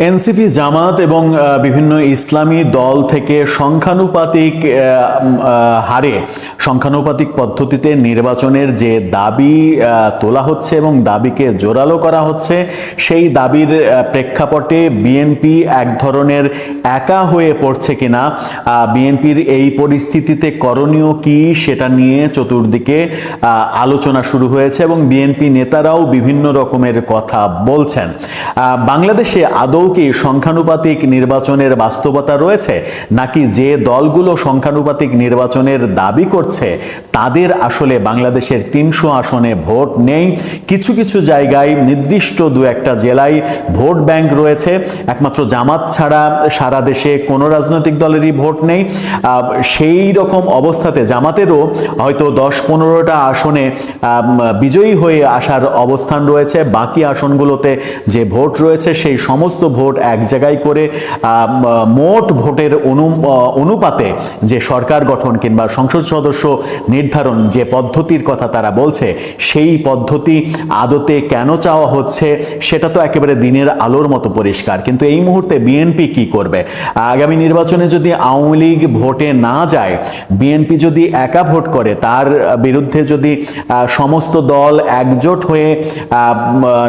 NCP জামাত এবং বিভিন্ন ইসলামী দল থেকে সংখ্যানুপাতিক হারে সংখ্যানুপাতিক পদ্ধতিতে নির্বাচনের যে দাবি তোলা হচ্ছে এবং দাবিকে জোরালো করা হচ্ছে, সেই দাবির প্রেক্ষাপটে বিএনপি এক ধরনের একা হয়ে পড়ছে কিনা বিএনপির এই পরিস্থিতিতে করণীয় কি সেটা নিয়ে চতুর্দিকে আলোচনা শুরু হয়েছে এবং বিএনপি নেতারাও বিভিন্ন রকমের কথা বলছেন। বাংলাদেশে আদৌ কি সংখ্যানুপাতিক নির্বাচনের বাস্তবতা রয়েছে, নাকি যে দলগুলো সংখ্যানুপাতিক নির্বাচনের দাবি করছে, তাদের আসলে বাংলাদেশের তিনশো আসনে ভোট নেই? কিছু কিছু জায়গায় নির্দিষ্ট দু একটা জেলায় ভোট ব্যাংক রয়েছে, একমাত্র জামাত ছাড়া সারা দেশে কোনো রাজনৈতিক দলেরই ভোট নেই। সেই রকম অবস্থাতে জামাতেরও হয়তো দশ পনেরোটা আসনে বিজয়ী হয়ে আসার অবস্থান রয়েছে। বাকি আসনগুলোতে যে ভোট রয়েছে, সেই সমস্ত ভোট এক জায়গায় করে মোট ভোটের অনু অনুপাতে যে সরকার গঠন কিংবা সংসদ সদস্য নির্ধারণ যে পদ্ধতির কথা তারা বলছে, সেই পদ্ধতি আদতে কেন চাওয়া হচ্ছে, সেটা তো একেবারে দিনের আলোর মতো পরিষ্কার। কিন্তু এই মুহূর্তে বিএনপি কি করবে? আগামী নির্বাচনে যদি আওয়ামী লীগ ভোটে না যায়, বিএনপি যদি একা ভোট করে, তার বিরুদ্ধে যদি সমস্ত দল একজোট হয়ে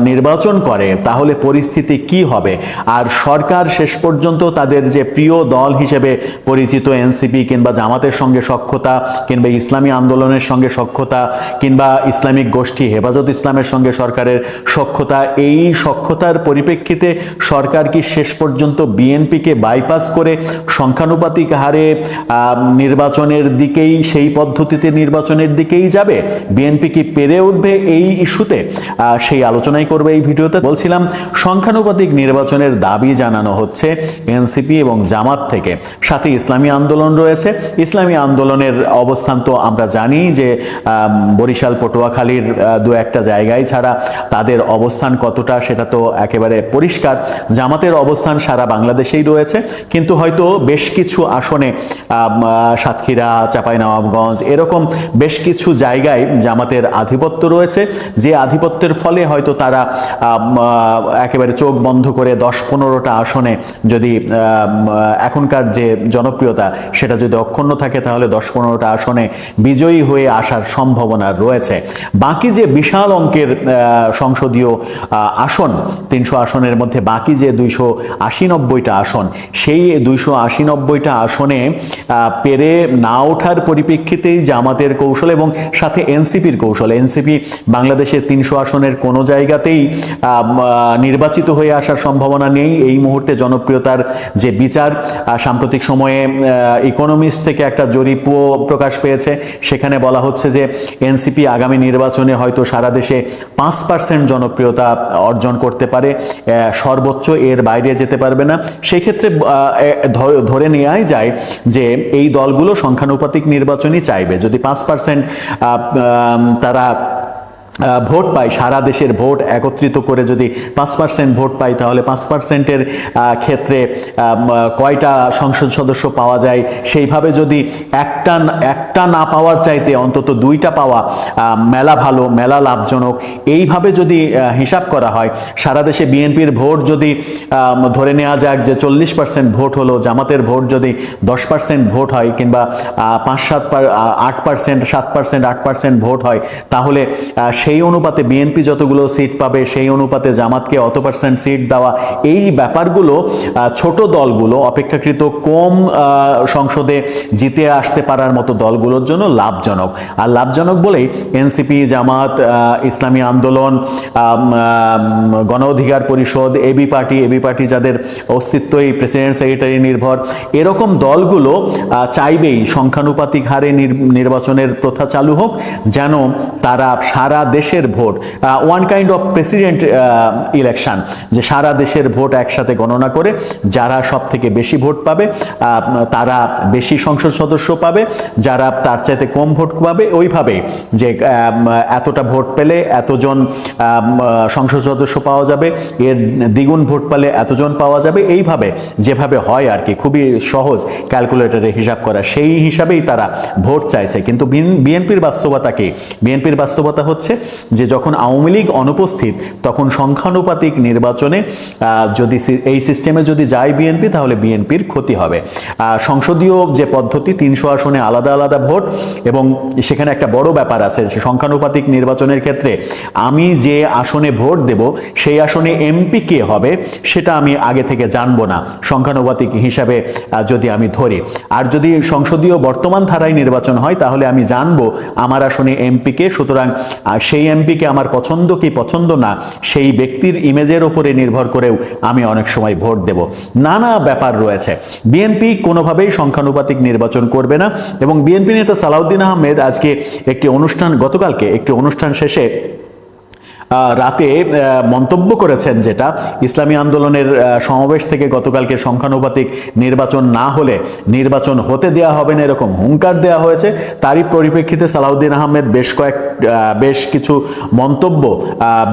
নির্বাচন করে, তাহলে পরিস্থিতি কি হবে? আর সরকার শেষ পর্যন্ত তাদের যে প্রিয় দল হিসেবে পরিচিত এনসিপি কিংবা জামাতের সঙ্গে সক্ষতা, কিংবা ইসলামী আন্দোলনের সঙ্গে সক্ষতা, কিংবা ইসলামিক গোষ্ঠী হেফাজত ইসলামের সঙ্গে সরকারের সক্ষতা, এই সক্ষতার পরিপ্রেক্ষিতে সরকার কি শেষ পর্যন্ত বিএনপিকে বাইপাস করে সংখ্যানুপাতিক হারে নির্বাচনের দিকেই, সেই পদ্ধতিতে নির্বাচনের দিকেই যাবে? বিএনপি কি পেরে উঠবে এই ইস্যুতে? সেই আলোচনাই করবে এই ভিডিওতে। বলছিলাম, সংখ্যানুপাতিক নির্বাচনের দাবি জানানো হচ্ছে এনসিপি এবং জামাত থেকে। সাথে ইসলামী আন্দোলন রয়েছে। ইসলামী আন্দোলনের অবস্থান তো আমরা জানি যে বরিশাল, পটুয়াখালীর দু একটা জায়গায় ছাড়া তাদের অবস্থান কতটা সেটা তো একেবারে পরিষ্কার। জামাতের অবস্থান সারা বাংলাদেশেই রয়েছে। কিন্তু হয়তো বেশ কিছু আসনে সাতক্ষীরা, চাঁপাইনবাবগঞ্জ এরকম বেশ কিছু জায়গায় জামাতের আধিপত্য রয়েছে। যে আধিপত্যের ফলে হয়তো তারা একেবারে চোখ বন্ধ করে দশ পনেরোটা আসনে যদি এখনকার যে জনপ্রিয়তা সেটা যদি অক্ষুণ্ণ থাকে, তাহলে দশ পনেরোটা আসনে বিজয়ী হয়ে আসার সম্ভাবনা রয়েছে। বাকি যে বিশাল অঙ্কের সংসদীয় আসন, তিনশো আসনের মধ্যে বাকি যে দুইশো আশি নব্বইটা আসন, সেই দুইশো আশি নব্বইটা আসনে পেরে না ওঠার পরিপ্রেক্ষিতেই জামাতের কৌশল এবং সাথে এনসিপির কৌশল। এনসিপি বাংলাদেশের তিনশো আসনের কোনো জায়গাতেই নির্বাচিত হয়ে আসার সম্ভাবনা নেই এই মুহূর্তে জনপ্রিয়তার যে বিচার সাম্প্রতিক সময়ে ইকোনমিস্ট থেকে একটা জরিপও প্রকাশ পেয়েছে। সেখানে বলা হচ্ছে যে এনসিপি আগামী নির্বাচনে হয়তো সারা দেশে পাঁচ পার্সেন্ট জনপ্রিয়তা অর্জন করতে পারে সর্বোচ্চ এর বাইরে যেতে পারবে না। সেই ক্ষেত্রে আহ, এ, ধ- ধরে নেওয়াই যায় যে এই দলগুলো সংখ্যানুপাতিক নির্বাচনই চাইবে। যদি পাঁচ পার্সেন্ট তারা ভোট পাই সারা দেশের ভোট একত্রিত করে যদি পাঁচ পার্সেন্ট ভোট পাই তাহলে পাঁচ পার্সেন্টের ক্ষেত্রে কয়টা সংসদ সদস্য পাওয়া যায়? সেইভাবে যদি একটা একটা না পাওয়ার চাইতে অন্তত দুইটা পাওয়া মেলা ভালো, মেলা লাভজনক, এইভাবে যদি হিসাব করা হয়, সারা দেশে বিএনপির ভোট যদি ধরে নেওয়া যাক যে চল্লিশ পার্সেন্ট ভোট হলো, জামাতের ভোট যদি দশ পার্সেন্ট ভোট হয় কিংবা পাঁচ সাত আট পার্সেন্ট সাত পার্সেন্ট আট পার্সেন্ট ভোট হয়, তাহলে সেই অনুপাতে বিএনপি যতগুলো সিট পাবে, সেই অনুপাতে জামাতকে অত পার্সেন্ট সিট দেওয়া, এই ব্যাপারগুলো ছোট দলগুলো, অপেক্ষাকৃত কম সংসদে জিতে আসতে পারার মতো দলগুলোর জন্য লাভজনক। আর লাভজনক বলেই এনসিপি জামাত ইসলামী আন্দোলন গণ অধিকার পরিষদ এবি পার্টি এবি পার্টি যাদের অস্তিত্বই প্রেসিডেন্ট সেক্রেটারি নির্ভর, এরকম দলগুলো চাইবেই সংখ্যানুপাতিক হারে নির- নির্বাচনের প্রথা চালু হোক, যেন তারা সারা দেশের vote one kind of president election যে সারা দেশের ভোট একসাথে গণনা করে যারা সব থেকে বেশি ভোট পাবে তারা বেশি সংসদ সদস্য পাবে, যারা তার চাইতে কম ভোট পাবে, ওইভাবে যে এতটা ভোট পেলে এতজন সংসদ সদস্য পাওয়া যাবে, এর দ্বিগুণ ভোট পেলে এতজন পাওয়া যাবে, এইভাবে যেভাবে হয় আর কি, খুবই সহজ ক্যালকুলেটরে হিসাব করা, সেই হিসাবেই তারা ভোট চাইছে। কিন্তু বিএনপির বাস্তবতা কি? বিএনপির বাস্তবতা হচ্ছে যে যখন আওয়ামী লীগ অনুপস্থিত তখন সংখ্যানুপাতিক নির্বাচনে যদি এই সিস্টেমে যদি যায় বিএনপি তাহলে বিএনপির ক্ষতি হবে। সংসদীয় যে পদ্ধতি তিনশো আসনে আলাদা আলাদা ভোট এবং সেখানে একটা বড় ব্যাপার আছে যে সংখ্যানুপাতিক নির্বাচনের ক্ষেত্রে আমি যে আসনে ভোট দেব সেই আসনে এমপি কে হবে সেটা আমি আগে থেকে জানব না সংখ্যানুপাতিক হিসাবে যদি আমি ধরি। আর যদি সংসদীয় বর্তমান ধারায় নির্বাচন হয় তাহলে আমি জানব আমার আসনে এমপি কে সুতরাং আহ, সেই এমপিকে আমার পছন্দ কি পছন্দ না, সেই ব্যক্তির ইমেজের ওপরে নির্ভর করেও আমি অনেক সময় ভোট দেব। নানা ব্যাপার রয়েছে। বিএনপি কোনোভাবেই সংখ্যানুপাতিক নির্বাচন করবে না এবং বিএনপি নেতা সালাউদ্দিন আহমেদ আজকে একটি অনুষ্ঠান, গতকালকে একটি অনুষ্ঠান শেষে রাতে মন্তব্য করেছেন যেটা, ইসলামী আন্দোলনের সমাবেশ থেকে গতকালকে সংখ্যানুপাতিক নির্বাচন না হলে নির্বাচন হতে দেয়া হবে না এরকম হুঙ্কার দেওয়া হয়েছে। তারই পরিপ্রেক্ষিতে সালাউদ্দিন আহমেদ বেশ কয়েক বেশ কিছু মন্তব্য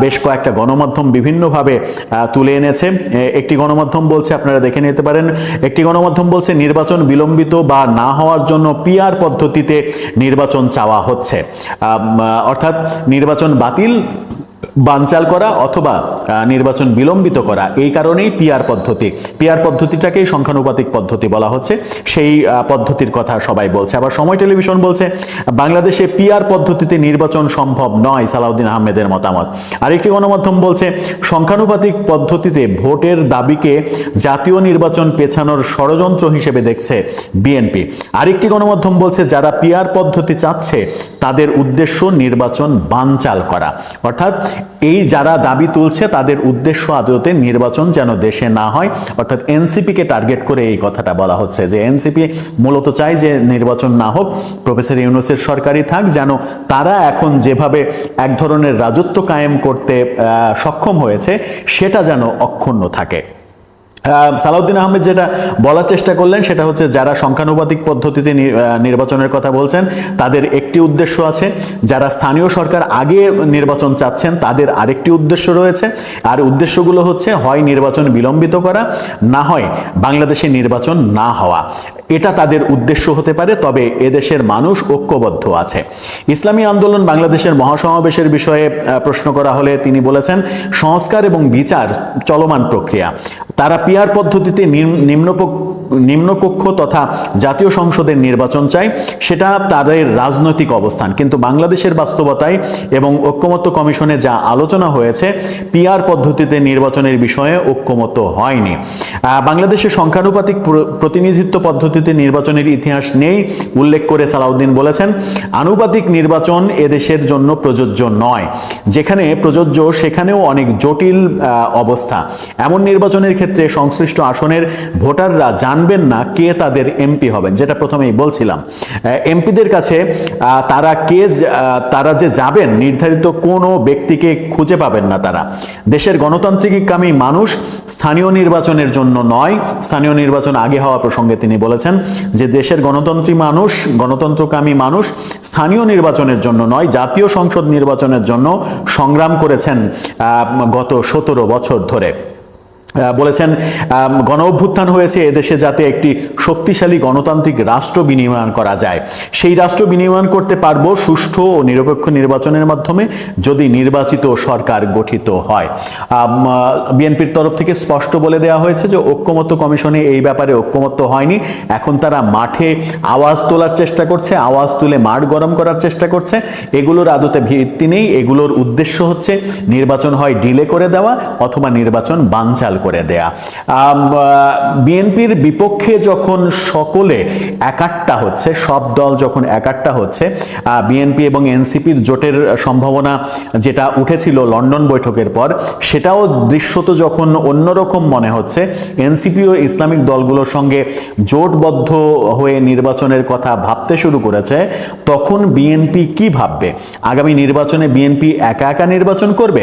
বেশ কয়েকটা গণমাধ্যম বিভিন্নভাবে তুলে এনেছে। একটি গণমাধ্যম বলছে, আপনারা দেখে নিতে পারেন, একটি গণমাধ্যম বলছে, নির্বাচন বিলম্বিত বা না হওয়ার জন্য পিআর পদ্ধতিতে নির্বাচন চাওয়া হচ্ছে। অর্থাৎ নির্বাচন বাতিল বানচাল করা অথবা নির্বাচন বিলম্বিত করা, এই কারণেই পিআর পদ্ধতি। পিআর পদ্ধতিটাকেই সংখ্যানুপাতিক পদ্ধতি বলা হচ্ছে। সেই পদ্ধতির কথা সবাই বলছে। আবার সময় টেলিভিশন বলছে, বাংলাদেশে পিআর পদ্ধতিতে নির্বাচন সম্ভব নয়, সালাউদ্দিন আহমেদের মতামত। আরেকটি গণমাধ্যম বলছে, সংখ্যানুপাতিক পদ্ধতিতে ভোটের দাবিকে জাতীয় নির্বাচন পেছানোর ষড়যন্ত্র হিসেবে দেখছে বিএনপি আরেকটি গণমাধ্যম বলছে, যারা পিআর পদ্ধতি চাচ্ছে, তাদের উদ্দেশ্য নির্বাচন বানচাল করা। অর্থাৎ এই যারা দাবি তুলছে তাদের উদ্দেশ্য আদতে নির্বাচন যেন দেশে না হয়, অর্থাৎ এনসিপিকে টার্গেট করে এই কথাটা বলা হচ্ছে যে এনসিপি মূলত চায় যে নির্বাচন না হোক, প্রফেসর ইউনুসের সরকারই থাক যেন তারা এখন যেভাবে এক ধরনের রাজত্ব কায়েম করতে সক্ষম হয়েছে, সেটা যেন অক্ষুণ্ণ থাকে। সালাউদ্দিন আহমেদ যেটা বলার চেষ্টা করলেন, সেটা হচ্ছে যারা সংখ্যানুপাতিক পদ্ধতিতে নির্বাচনের কথা বলছেন, তাদের একটি উদ্দেশ্য আছে। যারা স্থানীয় সরকার আগে নির্বাচন চাচ্ছেন, তাদের আরেকটি উদ্দেশ্য রয়েছে। আর উদ্দেশ্যগুলো হচ্ছে, হয় নির্বাচন বিলম্বিত করা, না হয় বাংলাদেশে নির্বাচন না হওয়া। এটা তাদের উদ্দেশ্য হতে পারে, তবে এদেশের মানুষ ঐক্যবদ্ধ আছে। ইসলামী আন্দোলন বাংলাদেশের মহাসমাবেশের বিষয়ে প্রশ্ন করা হলে তিনি বলেছেন, সংস্কার এবং বিচার চলমান প্রক্রিয়া। তারা পিয়ার পদ্ধতিতে নিম্নপক্ষ নিম্নপক- নিম্নকক্ষ তথা জাতীয় সংসদের নির্বাচন চায় সেটা তাদের রাজনৈতিক অবস্থান। কিন্তু বাংলাদেশের বাস্তবতায় এবং ঐক্যমত্য কমিশনে যা আলোচনা হয়েছে পিয়ার পদ্ধতিতে নির্বাচনের বিষয়ে ঐক্যমত্য হয়নি। আহ, বাংলাদেশের সংখ্যানুপাতিক প্রতিনিধিত্ব পদ্ধতিতে নির্বাচনের ইতিহাস নেই উল্লেখ করে সালাউদ্দিন বলেছেন। আনুপাতিক নির্বাচন এদেশের জন্য প্রযোজ্য নয়। যেখানে প্রযোজ্য সেখানেও অনেক জটিল অবস্থা। এমন নির্বাচনের ক্ষেত্রে সংশ্লিষ্ট আসনের ভোটাররা জানবেন না কে তাদের এমপি হবেন, যেটা প্রথমেই বলছিলাম। এমপিদের কাছে তারা কে তারা যে যাবেন, নির্ধারিত কোনো ব্যক্তিকে খুঁজে পাবেন না তারা। দেশের গণতান্ত্রিককামী মানুষ স্থানীয় নির্বাচনের জন্য নয়। স্থানীয় নির্বাচন আগে হওয়া প্রসঙ্গে তিনি বলেছেন যে, দেশের গণতন্ত্রী মানুষ, গণতন্ত্রকামী মানুষ স্থানীয় নির্বাচনের জন্য নয়, জাতীয় সংসদ নির্বাচনের জন্য সংগ্রাম করেছেন গত সতেরো বছর ধরে। বলেছেন গণ অভ্যুত্থান হয়েছে, এদেশে যাতে একটি শক্তিশালী গণতান্ত্রিক রাষ্ট্র বিনির্মাণ করা যায়। সেই রাষ্ট্র বিনির্মাণ করতে পারব সুষ্ঠু ও নিরপেক্ষ নির্বাচনের মাধ্যমে যদি নির্বাচিত সরকার গঠিত হয়। বিএনপির তরফ থেকে স্পষ্ট বলে দেওয়া হয়েছে যে ঐক্যমত্য কমিশনে এই ব্যাপারে ঐক্যমত্য হয়নি। এখন তারা মাঠে আওয়াজ তোলার চেষ্টা করছে, আওয়াজ তুলে মাঠ গরম করার চেষ্টা করছে। এগুলোর আদতে ভিত্তি নেই, এগুলোর উদ্দেশ্য হচ্ছে নির্বাচন হয় ডিলে করে দেওয়া অথবা নির্বাচন বানচাল করে দেয়া। বিএনপির বিপক্ষে যখন সকলে একাট্টা হচ্ছে, সব দল যখন একাট্টা হচ্ছে বিএনপি এবং এনসিপির জোটের সম্ভাবনা যেটা উঠেছিল লন্ডন বৈঠকের পর, সেটাও দৃশ্যত যখন অন্যরকম মনে হচ্ছে, এনসিপি ও ইসলামিক দলগুলোর সঙ্গে জোটবদ্ধ হয়ে নির্বাচনের কথা ভাবতে শুরু করেছে, তখন বিএনপি কি ভাববে? আগামী নির্বাচনে বিএনপি একা একা নির্বাচন করবে?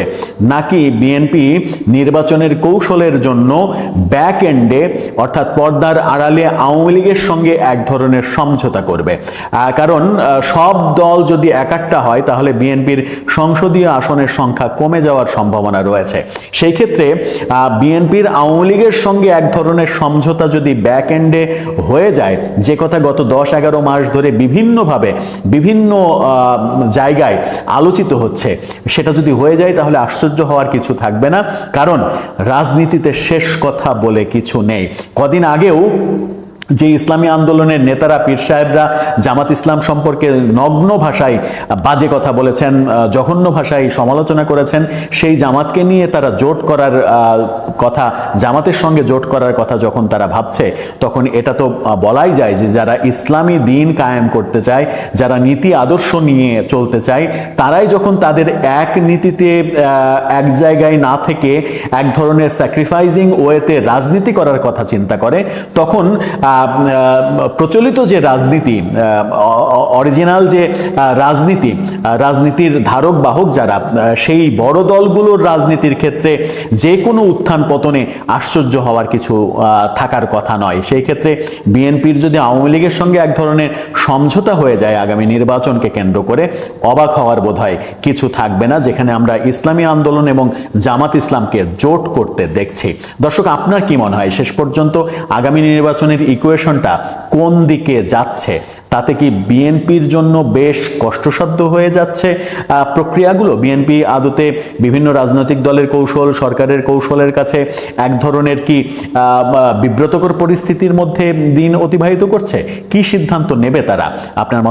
নাকি বিএনপি নির্বাচনের কৌশলের বছরের জন্য ব্যাক এন্ডে অর্থাৎ পর্দার আড়ালে আওয়ামী লীগের সঙ্গে এক ধরনের সমঝোতা করবে। কারণ সব দল যদি একাট্টা হয়, তাহলে বিএনপির সংসদীয় আসনের সংখ্যা কমে যাওয়ার সম্ভাবনা রয়েছে। সেই ক্ষেত্রে বিএনপির আওয়ামী লীগের সঙ্গে এক ধরনের সমঝোতা যদি ব্যাক এন্ডে হয়ে যায়, যে কথা গত দশ এগারো মাস ধরে বিভিন্নভাবে, বিভিন্ন জায়গায় আলোচিত হচ্ছে, সেটা যদি হয়ে যায়, তাহলে আশ্চর্য হওয়ার কিছু থাকবে না। কারণ রাজনীতিতে শেষ কথা বলে কিছু নেই। কদিন আগেও যে ইসলামী আন্দোলনের নেতারা, পীর সাহেবরা জামাত ইসলাম সম্পর্কে নগ্ন ভাষায় বাজে কথা বলেছেন জঘন্য ভাষায় সমালোচনা করেছেন, সেই জামাতকে নিয়ে তারা জোট করার কথা, জামাতের সঙ্গে জোট করার কথা যখন তারা ভাবছে, তখন এটা তো বলাই যায় যে যারা ইসলামী দিন কায়েম করতে চায়, যারা নীতি আদর্শ নিয়ে চলতে চায়, তারাই যখন তাদের এক নীতিতে এক জায়গায় না থেকে এক ধরনের স্যাক্রিফাইজিং ওয়েতে রাজনীতি করার কথা চিন্তা করে, তখন প্রচলিত যে রাজনীতি অরিজিনাল যে রাজনীতি রাজনীতির ধারক বাহক যারা সেই বড় দলগুলোর রাজনীতির ক্ষেত্রে যে কোনো উত্থান পতনে আশ্চর্য হওয়ার কিছু থাকার কথা নয়। সেই ক্ষেত্রে বিএনপির যদি আওয়ামী লীগের সঙ্গে এক ধরনের সমঝোতা হয়ে যায় আগামী নির্বাচনকে কেন্দ্র করে, অবাক হওয়ার বোধ কিছু থাকবে না, যেখানে আমরা ইসলামী আন্দোলন এবং জামাত ইসলামকে জোট করতে দেখছি। দর্শক, আপনার কি মনে হয়? শেষ পর্যন্ত আগামী নির্বাচনের ইকুয়েশনটা কোন দিকে যাচ্ছে? তাতে কি বিএনপির জন্য বেশ কষ্টসাধ্য হয়ে যাচ্ছে প্রক্রিয়াগুলো? বিএনপি আদতে বিভিন্ন রাজনৈতিক দলের কৌশল, সরকারের কৌশলের কাছে এক ধরনের কি বিব্রতকর পরিস্থিতির মধ্যে দিন অতিবাহিত করছে? কি সিদ্ধান্ত নেবে তারা? আপনার মতামত?